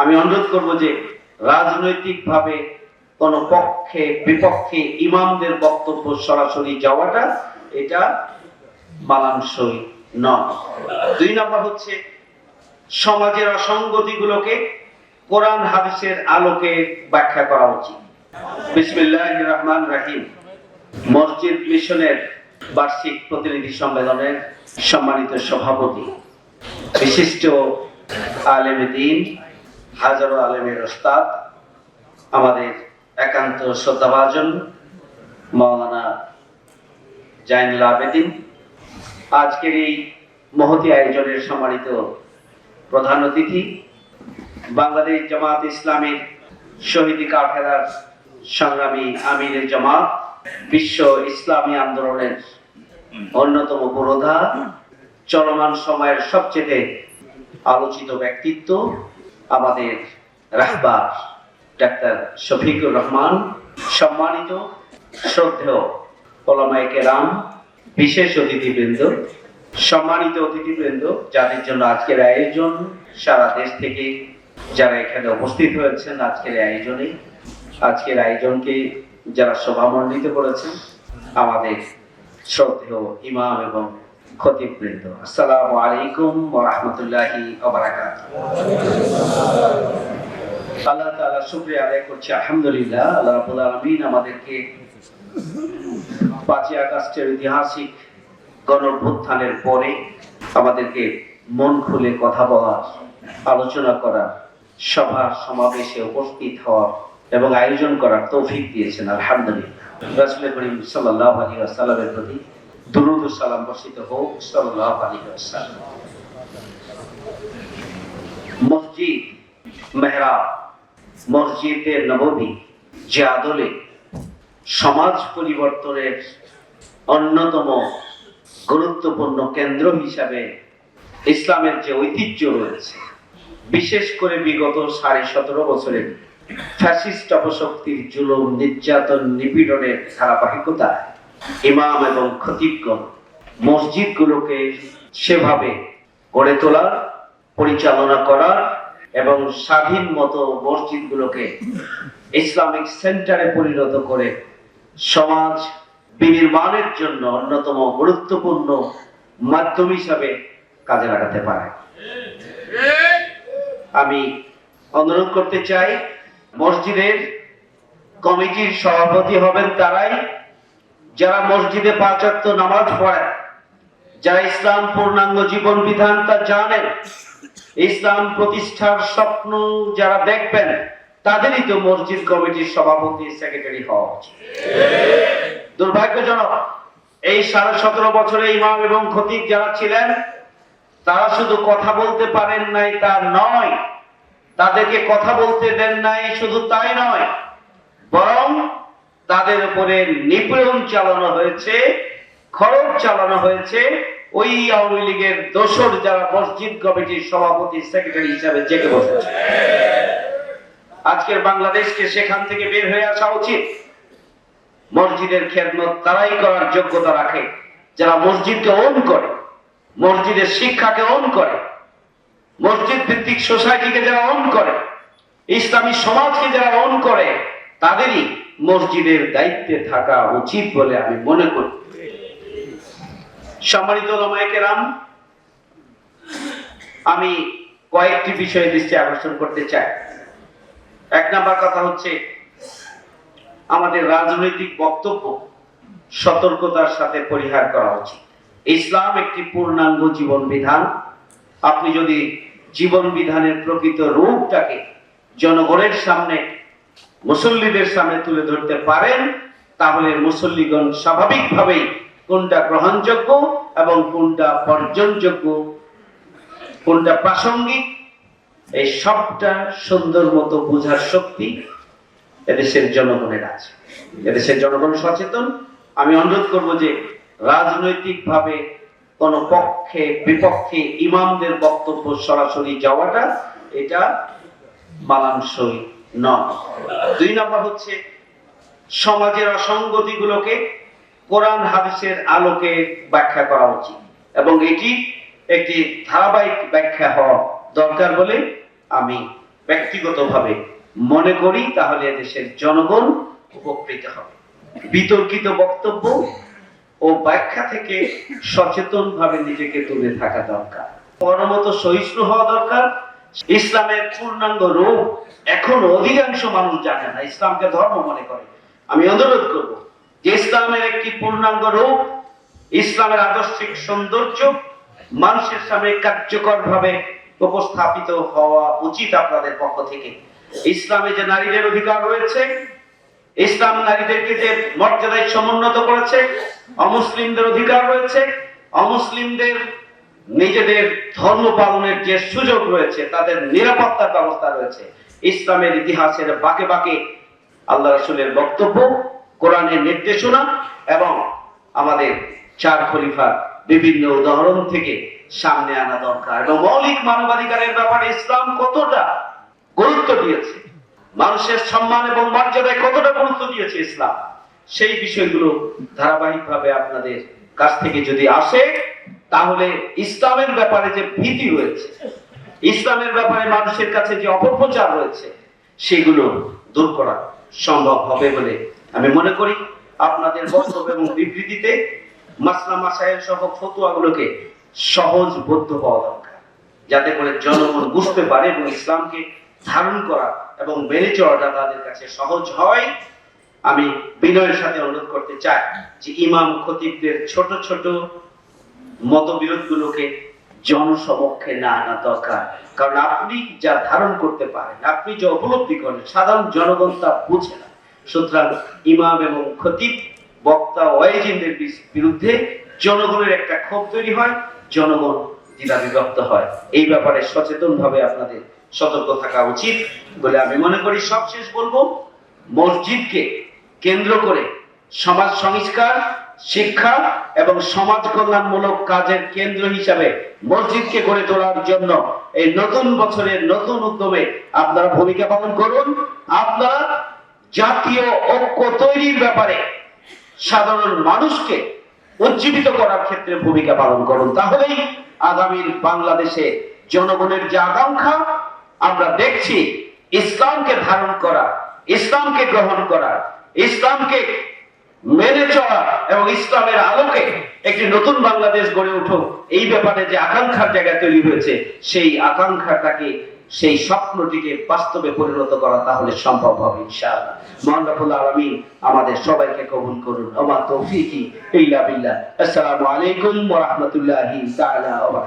আমি অনুরোধ করব যে রাজনৈতিকভাবে কোন পক্ষে, বিপক্ষে ইমামদের বক্তব্য সরাসরি যাওয়াটা, এটা মানানসই নয়। দুই নম্বর হচ্ছে সমাজের অসঙ্গতিগুলোকে কোরআন হাদিসের আলোকে ব্যাখ্যা করা উচিত। বিসমিল্লাহ রহমান রাহিম। মসজিদ মিশনের বার্ষিক প্রতিনিধি সম্মেলনের সম্মানিত সভাপতি, বিশিষ্ট আলেম দিন হাজারো আলেমের ওস্তাদ, আমাদের একান্ত শ্রদ্ধাভাজন মাওলানা জাইনুল আবেদিন। আজকের এই মহতি আয়োজনের সম্মানিত প্রধান অতিথি, বাংলাদেশ জামাত ইসলামের শহীদ কাফেলার সংগ্রামী আমিরের জামাত, বিশ্ব ইসলামী আন্দোলনের অন্যতম পুরোধা চলমান সময়ের সবচেয়ে আলোচিত ব্যক্তিত্ব আমাদের রাহবার ডাক্তার শফিকুর রহমান, সম্মানিত শ্রদ্ধেয় ওলামায়ে কেরাম, বিশেষ অতিথিবৃন্দ, সম্মানিত অতিথিবৃন্দ, যাদের জন্য আজকের আয়োজন সারা দেশ থেকে যারা এখানে উপস্থিত হয়েছেন আজকের আয়োজনে। আজকের আয়োজনকে যারা শোভামণ্ডিত করেছেন, আমাদের শ্রদ্ধেয় ইমাম এবং খতিববৃন্দ আসসালামু আলাইকুম রাহমাতুল্লাহি আল্লাহ আদায় করছি, আলহামদুলিল্লাহ। আল্লাহ আমাদেরকে পাঁচই আগস্টের ঐতিহাসিক গণঅভ্যুত্থানের পরে আমাদেরকে মন খুলে কথা বলার, আলোচনা করার, সভা সমাবেশে উপস্থিত হওয়ার এবং আয়োজন করার তৌফিক দিয়েছেন, আলহামদুলিল্লাহ। রাসূল করিম আলাইহি ওয়াসাল্লামের প্রতি দুরূদ সালাম বর্ষিত হোক আলাইহি ওয়াসাল্লাম। মসজিদ, মেহরাব, মসজিদে নববী যে আদলে সমাজ পরিবর্তনের অন্যতম গুরুত্বপূর্ণ কেন্দ্র হিসাবে ইসলামের যে ঐতিহ্য রয়েছে, বিশেষ করে বিগত সাড়ে সতেরো বছরের ফ্যাসিস্ট অপশক্তির জুলুম, নির্যাতন, নিপীড়নের ধারাবাহিকতা ইমাম এবং খতিবগণ মসজিদগুলোকে সেভাবে গড়ে তোলার, পরিচালনা করার এবং স্বাধীন মতো মসজিদগুলোকে ইসলামিক সেন্টারে পরিণত করে সমাজ বিনির্মাণের জন্য অন্যতম গুরুত্বপূর্ণ মাধ্যম হিসাবে কাজে লাগাতে পারে। আমি অনুরোধ করতে চাই, মসজিদের কমিটির সভাপতি হবেন তারাই যারা মসজিদে পাঁচাত্ত নামাজ পড়ে, যারা ইসলাম পূর্ণাঙ্গ জীবন বিধান তা জানেন, ইসলাম প্রতিষ্ঠার স্বপ্ন যারা দেখবেন, তাদেরই তো মসজিদ কমিটির সভাপতি, সেক্রেটারি হওয়া উচিত। দুর্ভাগ্যজনক, এই সাড়ে সতেরো বছরে ইমাম এবং খতিব যারা ছিলেন, তারা শুধু কথা বলতে পারেন নাই, তা নয়, তাদেরকে কথা বলতে দেন নাই, শুধু তাই নয়, বরং তাদের উপরে নিপীড়ন চালানো হয়েছে, খরচ চালানো হয়েছে। ওই আওয়ামী লীগের দোসর যারা মসজিদ কমিটির সভাপতি, সেক্রেটারি হিসাবে জেগে বসেছে। আজকের বাংলাদেশকে সেখান থেকে বের হয়ে আসা উচিত। মসজিদের খেদমত তারাই করার যোগ্যতা রাখে। যারা মসজিদকে ওন করে, মসজিদের শিক্ষাকে ওন করে, মসজিদ ভিত্তিক সোসাইটিকে যারা ওন করে, ইসলামী সমাজকে যারা ওন করে, তাদেরই মসজিদের দায়িত্বে থাকা উচিত বলে আমি মনে করি। সম্মানিত ওলামায়ে আমি কয়েকটি বিষয়ে দৃষ্টি আকর্ষণ করতে চাই। এক নাম্বার কথা হচ্ছে, আমাদের রাজনৈতিক বক্তব্য সতর্কতার সাথে পরিহার করা উচিত। ইসলাম একটি পূর্ণাঙ্গ জীবন বিধান আপনি যদি জীবন বিধানের প্রকৃত রূপটাকে জনগণের সামনে মুসল্লিদের সামনে তুলে ধরতে পারেন, তাহলে মুসল্লিগণ স্বাভাবিকভাবেই কোনটা গ্রহণযোগ্য এবং কোনটা বর্জনযোগ্য, কোনটা প্রাসঙ্গিক, এই সবটা সুন্দর মতো বোঝার শক্তি এদেশের জনগণের আছে। এদেশের জনগণ সচেতন। আমি অনুরোধ করব যে রাজনৈতিকভাবে কোন পক্ষে, বিপক্ষে ইমামদের বক্তব্য সরাসরি যাওয়াটা, এটা মানানসই নয় দুই নম্বর হচ্ছে, সমাজের অসঙ্গতিগুলোকে কোরআন হাদিসের আলোকে ব্যাখ্যা করা উচিত। এবং এটি একটি ধারাবাহিক ব্যাখ্যা হওয়া দরকার বলে আমি ব্যক্তিগতভাবে মনে করি, তাহলে দেশের জনগণ উপকৃত হবে। বিতর্কিত বক্তব্য ও ব্যাখ্যা থেকে সচেতন ভাবে নিজেকে তুলে থাকা দরকার। পরমত সহিষ্ণু হওয়া দরকার। ইসলামের পূর্ণাঙ্গ রূপ এখনও অধিকাংশ মানুষ জানে না, ইসলামকে ধর্ম মনে করে। আমি অনুরোধ করব যে ইসলামের একটি পূর্ণাঙ্গ রূপ, ইসলামের আদর্শিক সৌন্দর্য মানুষের সামনে কার্যকর ভাবে উপস্থাপিত হওয়া উচিত আপনাদের পক্ষ থেকে। ইসলামে যে নারীদের অধিকার রয়েছে, ইসলাম নারীদেরকে যে মর্যাদায় সমুন্নত করেছে, অমুসলিমদের অধিকার রয়েছে, অমুসলিমদের নিজেদের ধর্ম পালনের যে সুযোগ রয়েছে, তাদের নিরাপত্তার ব্যবস্থা রয়েছে। ইসলামের ইতিহাসের বাকে বাকে আল্লাহ রসুলের বক্তব্য, কোরআনের নির্দেশনা এবং আমাদের চার খলিফার বিভিন্ন উদাহরণ থেকে সামনে আনা দরকার। এবং মৌলিক মানবাধিকারের ব্যাপারে ইসলাম কতটা গুরুত্ব দিয়েছে, মানুষের সম্মান এবং মর্যাদায় কতটা গুরুত্ব দিয়েছে ইসলাম, সেই বিষয়গুলো ধারাবাহিকভাবে আপনাদের কাছ থেকে যদি আসে তাহলে ইসলামের ব্যাপারে যে ভীতি রয়েছে, ইসলামের ব্যাপারে মানুষের কাছে যে অপপ্রচার রয়েছে, সেগুলো দূর করা সম্ভব হবে বলে আমি মনে করি। আপনাদের বক্তব্য এবং বিবৃতিতে মাসলা মাসাইল সহ ফতুয়াগুলোকে সহজ বদ্ধ হওয়া দরকার, যাতে করে জনগণ বুঝতে পারে এবং ইসলামকে ধারণ করা এবং মেনে চলাটা তাদের কাছে সহজ হয়। আমি বিনয়ের সাথে অনুরোধ করতে চাই যে ইমাম খতিবদের ছোট ছোট মতবিরোধ গুলোকে জনসমক্ষে না আনা দরকার। কারণ আপনি যা ধারণ করতে পারেন, আপনি যা উপলব্ধি করেন, সাধারণ জনগণ তা বুঝে না। সুতরাং ইমাম এবং খতিব, বক্তা ওয়াইজিনদের বিরুদ্ধে জনগণের একটা ক্ষোভ তৈরি হয়, জনগণ দ্বিধা বিভক্ত হয়। এই ব্যাপারে সচেতন ভাবে আপনাদের সতর্ক থাকা উচিত বলে আমি মনে করি। সবশেষ বলব, মসজিদকে কেন্দ্র করে সমাজ সংস্কার শিক্ষা এবং সমাজ কল্যাণমূলক কাজের কেন্দ্র হিসাবে মসজিদকে গড়ে তোলার জন্য এই নতুন বছরের নতুন উদ্যমে আপনারা ভূমিকা পালন করুন। আপনারা জাতীয় ঐক্য তৈরির ব্যাপারে সাধারণ মানুষকে উজ্জীবিত করার ক্ষেত্রে ভূমিকা পালন করুন। তাহলেই আগামীর বাংলাদেশে জনগণের যে আকাঙ্ক্ষা, আমরা দেখছি ইসলামকে ধারণ করা, ইসলামকে গ্রহণ করা, ইসলামকে মেনে চলা এবং ইসলামের আলোকে একটি নতুন বাংলাদেশ গড়ে উঠুক, এই ব্যাপারে যে আকাঙ্ক্ষার জায়গা তৈরি হয়েছে, সেই আকাঙ্ক্ষাটাকে, সেই স্বপ্নটিকে বাস্তবে পরিণত করা তাহলে সম্ভব হবে ইনশাআল্লাহ। আমাদের সবাইকে কবুল করুন। ওমা তৌফিকি ইল্লা বিল্লাহ। আসসালামু আলাইকুম ওয়া রাহমাতুল্লাহি তাআলা ওয়া